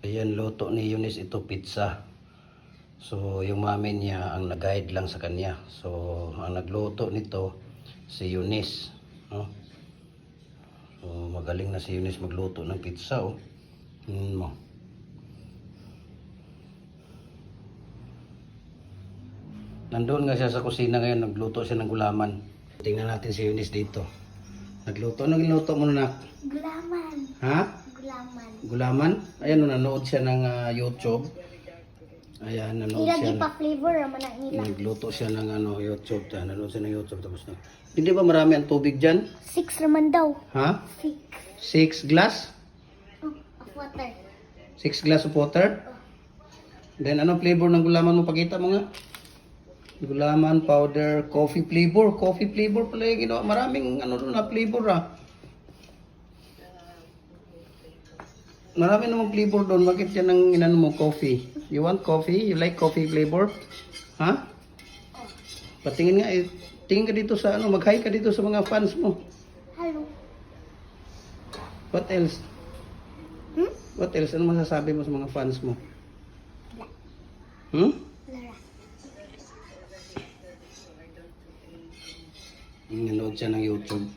Ayan, luto ni Eunice ito pizza. So, yung mami niya ang nag-guide lang sa kanya. So, ang nagluto nito si Eunice. No? So, magaling na si Eunice magluto ng pizza. Oh. Tingnan mo. Nandun nga siya sa kusina ngayon, nagluto siya ng gulaman. Tingnan natin si Eunice dito. Nagluto. Anong ginuto mo na? Gulaman. Ha? Gulaman. Gulaman? Ayan, no, nanood siya ng ah, YouTube. Ayan, nanood siya. Ilagi pa flavor naman ang nila. Nagluto siya ng ano, YouTube. Ayan, nanood siya ng YouTube. Tapos na. Hindi ba marami ang tubig dyan? Six naman daw. Ha? Six. Six glass? Oh, of water. Six glass of water? Then, anong flavor ng gulaman mo? Pakita mo nga. Gulaman, powder, coffee flavor. Coffee flavor pala yung ginawa. Maraming ano doon na flavor ah. Marami namang flavor doon. Bakit yan ang inano mo? Coffee. You want coffee? You like coffee flavor? Ha? Patingin nga eh. Tingin ka dito sa ano. Mag-hi ka dito sa mga fans mo. Hello. What else? Hmm? What else? Ano masasabi mo sa mga fans mo? Hmm? Nanood siya ng YouTube.